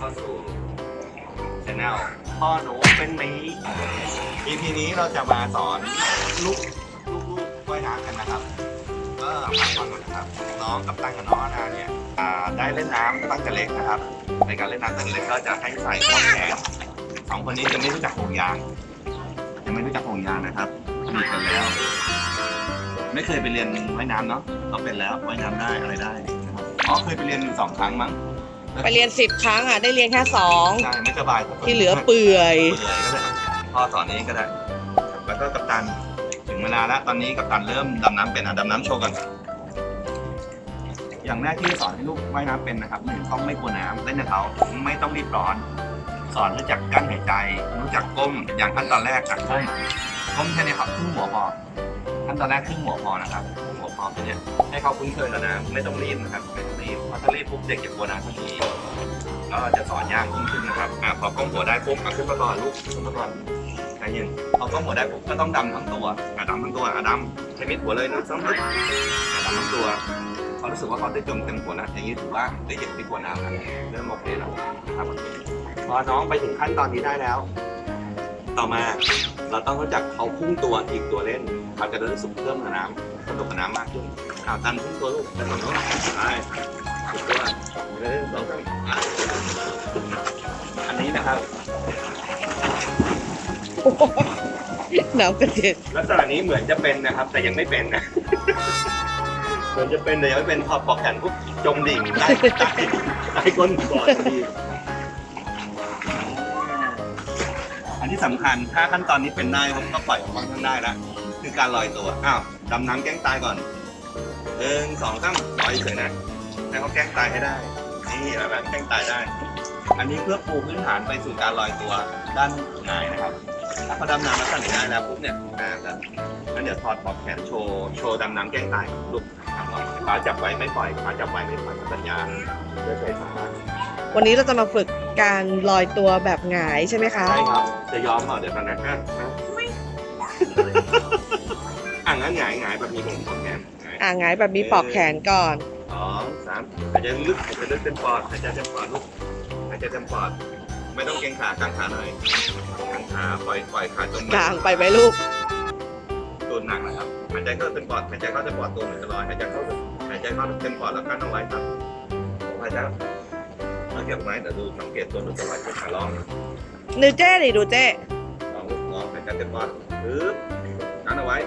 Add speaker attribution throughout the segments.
Speaker 1: ข้าสู่ช anel พ่อหนูเป็นหมี EP นี้เราจะมาสอนลูกลูกลูกว่ายน้ำกันนะครับ ก็ฟังก่อนนะครับ น้องกับตั้งกับน้องอานาเนี่ยอ่าได้เล่นน้ำตั้งแต่เล็กนะครับ ในการเล่นน้ำตั้งแต่เล็กก็จะให้ใส่ข้อแขนสองคนนี้จะไม่รู้จักห่วงยางยังไม่รู้จักห่วงยางนะครับมีกันแล้ว ไม่เคยไปเรียนว่ายน้ำเนาะก็เป็นแล้วว่ายน้ำได้อะไรได้นะครับอ๋อเคยไปเรียนอยู่สองครั้งมั้ง
Speaker 2: ไปเรียนสิบครั้งอะได้เรียนแค่สอง
Speaker 1: ใช่ไม่สบาย
Speaker 2: ที่เหลือเปื่อย
Speaker 1: เปื่อยก็ได้พ่อสอนนี้ก็ได้แล้วก็กัปตันถึงเวลาแล้วตอนนี้กัปตันเริ่มดำน้ำเป็นอะดำน้ำโชว์กันอย่างแรกที่จะสอนให้ลูกว่ายน้ำเป็นนะครับหนึ่งต้องไม่กลัวน้ำเล่นกับเขาไม่ต้องรีบร้อน สอนรู้จักกั้นหายใจ รู้จักก้มอย่างขั้นตอนแรกอะก้มก้มแค่นี้ครับครึ่งหัวพอ ขั้นตอนแรกครึ่งหัวพอนะครับครึ่งหัวพอแค่เนี้ยให้เขาคุ้นเคยกับน้ำไม่ต้องรีบนะครับไม่ต้องรีบเพราะถ้ารีบปุ๊บเด็กจะกลัวน้ำทันทีก็จะสอนยากยิ่งขึ้นนะครับอะพอก้มหัวได้ปุ๊บเอาขึ้นมาก่อนลูกขึ้นมาก่อนใจเย็นพอก้มหัวได้ปุ๊บก็ต้องดำทั้งตัวอะดำทั้งตัวอะดำใช้มิดหัวเลยนะซ้ำลึกอะดำทั้งตัวเขารู้สึกว่าเขาได้จมเต็มหัวนะอย่างนี้ถือว่าได้เด็กที่กลัวน้ำนะเริ่มโอเคแล้วนะครับพอน้องไปถึงขั้นตอนนี้ได้แล้ว ต่อมา เราต้องรู้จักเขาพุ่งตัวอีกตัวเล่นเขาจะรู้สึกเพิ่มกับน้ำสนุกกับน้ำมากขึ้นข่าวตันพุ่งตัวลูกเป็นของน้องใช่พุ่งตัวเล่นสองสามอะอันนี้นะครับ
Speaker 2: หนาวกระเด็น
Speaker 1: ลักษณะนี้เหมือนจะเป็นนะครับ แต่ยังไม่เป็นนะเหมือนจะเป็นแต่ยังไม่เป็นพอปอกแขนปุ๊บจมดิ่งใต้ใต้ใต้ก้นบ่อทั นทีอันที่สำคัญถ้าขั้นตอนนี้เป็นได้ผมก็ปล่อยออกมาข้างได้แล้วคือการลอยตัวอ้าวดำน้ำแกล้งตายก่อนหนึ่งสองสามลอยเฉยนะให้เขาแกล้งตายให้ได้นี่แบบนั้นแกล้งตายได้ อันนี้เพื่อปูพื้นฐานไปสู่การลอยตัวด้านหงายนะครับ ถ้าเขาดำน้ำแล้วสั่นได้แล้วปุ๊บเนี่ยอ่าจะงั้นเดี๋ยวถอดปลอกแขนโชว์โชว์ดำน้ำแกล้งตายลูกทำหน่อยขาจับไว้ไม่ปล่อยขาจับไว้ไม่ปล่อยสัญญาณเพื่อใช้สามารถ
Speaker 2: วันนี้เราจะมาฝึกการลอยตัวแบบหงายใช่ไหมคะ
Speaker 1: ใช่ครับ จะยอมเปล่าเดี๋ยวตอนนั้นก็อะงั้นหงายหงายแบบมีผมปลอกแขนหงาย
Speaker 2: อ่าหงายแบบมีปลอกแขนก่อน
Speaker 1: สองสามหายใจลึกหายใจลึกเต็มปอดหายใจเต็มปอดลูกหายใจเต็มปอด ไม่ต้องเกรงขากางขาหน่อยกางขาปล่อยปล่อยขาจม
Speaker 2: กลางไปไหมลูก
Speaker 1: ตัวหนักนะครับหายใจเข้าเต็มปอดหายใจเข้าเต็มปอดตัวเหมือนจะลอยหายใจเข้าหายใจเข้าเต็มปอดแล้วกั้นเอาไว้ครับหายใจ เราเก็บไว้แต่ดูสังเกตตัวหนูจะลอยขึ้นขาลอง
Speaker 2: ดูเจ้ดิดูเจ้
Speaker 1: ลองลองหายใจเต็มปอดปึ๊บกั้นเอาไว้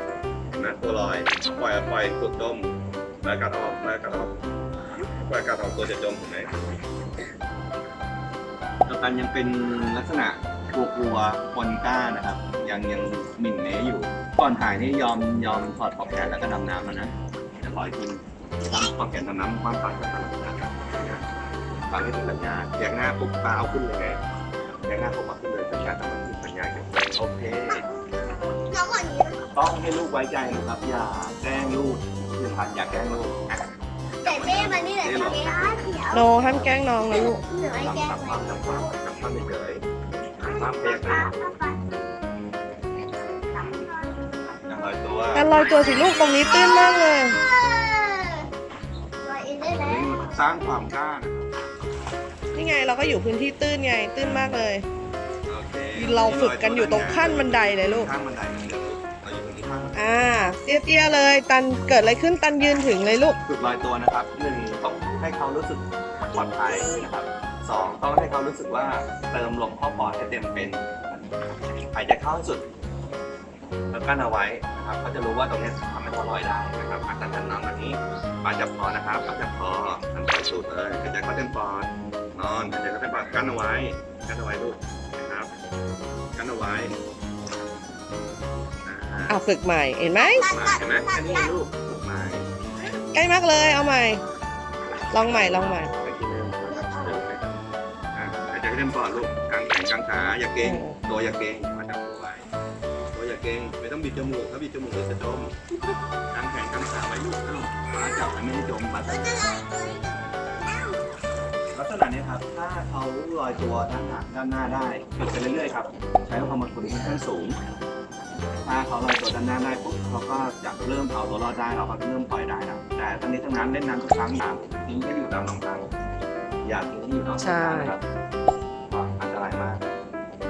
Speaker 1: นะตัวลอยปล่อยปล่อยสุดจมปล่อยกัดออกปล่อยกัดออกปล่อยกัดออกตัวจะจมเห็นไหมตัวกันยังเป็นลักษณะกลัวกลัวๆปนกล้านะครับ ยังยังหมิ่นเมยอยู่ ก่อนถ่ายนี่ยอมยอมถอดปลอกแขนแล้วก็ดำน้ำแล้วนะจะขออีกทีทำปลอกแขนดำน้ำความฝันกับตลอดนะครับ ฟังให้ถึงสัญญาแยกหน้าปุ๊บตาเอาขึ้นเลยไงแยกหน้าปุ๊บเอาขึ้นเลยสัญญาต้องมาถึงสัญญาแข็งแรงโอเค
Speaker 3: น้องวันนี้
Speaker 1: ต้องให้ลูกไว้ใจนะครับ อย่าแกล้งลูกคือพันอย่าแกล้งลูกอะ
Speaker 3: แต่แม่มานี่แหละทำเองเดี๋ยว
Speaker 2: โนห้ามแกล้งน้องนะลูก
Speaker 3: เหนือไอ้แก้
Speaker 1: ทำ
Speaker 3: ว
Speaker 1: ความทำความทำความเฉยๆทำความเพียงนะอย่าลอยตัว
Speaker 2: การลอยตัวสิลูกตรงนี้ตื้นมากเลย
Speaker 3: ลอยเองได้แล้ว
Speaker 1: สร้างความกล้านะครับ
Speaker 2: นี่ไงเราก็อยู่พื้นที่ตื้นไง ตื้นมากเลย
Speaker 1: โอเค
Speaker 2: เราฝึกกันอยู่ตรงขั้นบันไดเลยลูก
Speaker 1: ข้างบันไดเหมือนเดิมเราอยู่ตรงนี้ข้างบันได
Speaker 2: อ่าเตี้ยๆเลยตันเกิดอะไรขึ้นตันยืนถึงเลยลูก
Speaker 1: ฝึกลอยตัวนะครับหนึ่งต้องให้เขารู้สึกปลอดภัยนะครับสองต้องให้เขารู้สึกว่าเติมลมเข้าปอดให้เต็มเป็นหายใจเข้าให้สุด แล้วกั้นเอาไว้นะครับเขาจะรู้ว่าตรงเนี้ยทำให้เขาลอยได้นะครับอาจารย์นอนแบบนี้ปาจับคอนะครับปาจับคอทำปล่อยสูดเลยหายใจเข้าเต็มปอด นอนหายใจเข้าเต็มปอดกั้นเอาไว้กั้นเอาไว้ลูกนะครับกั้นเอาไว้อ่า
Speaker 2: อ่าฝึกใหม่เห็นไหม
Speaker 1: มาเห็นไหมแค่นี้เองลูกฝึกใหม่
Speaker 2: ใกล้มากเลยเอาใหม่ ลองใหม่ลองใหม่
Speaker 1: ไปทีนึงเดี๋ยวไปอะหายใจเข้าเต็มปอดลูกกางแขนกางขาอย่าเกรงตัวอย่าเกรงมาจับตัวไว้ตัวอย่าเกรงไม่ต้องบีบจมูกถ้าบีบจมูกเดี๋ยวจะจมกางแขนกางขาไว้ลูกเอ้ามาจับแต่ไม่ให้จมมาจับลัก ษณะนี้ครับ ถ้าเขาลอยตัวด้านหน้าด้านหน้าได้ฝึกไปเรื่อยๆครับ ใช้ความอดทนค่อนข้างสูง ถ้าเขาลอยตัวด้านหน้าได้ปุ๊บเขาก็จะเริ่มเอาตัวรอดได้เราก็เริ่มปล่อยได้นะแต่ทั้งนี้ทั้งนั้นเล่นน้ำทุกครั้งอย่าทิ้งให้อยู่ตามลำพังอย่าทิ้งให้อยู่ตามลำพังนะครับายมาก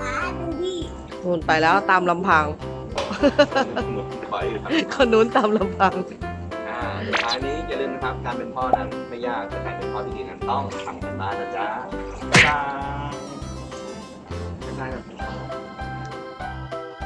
Speaker 3: ป้าดูพี่
Speaker 2: นู่นไปแล้วตามลำพัง
Speaker 1: ปล่อยอยู่ครับ
Speaker 2: คนนู้นตามลำพัง
Speaker 1: อ่า สุดท้ายนี้อย่าลืมนะครับ การเป็นพ่อนั้นไม่ยากแต่การเป็นพ่อที่ดีนั้นต้องทำกันบ้านนะจ๊ะบ๊ายบายบ๊ายบาย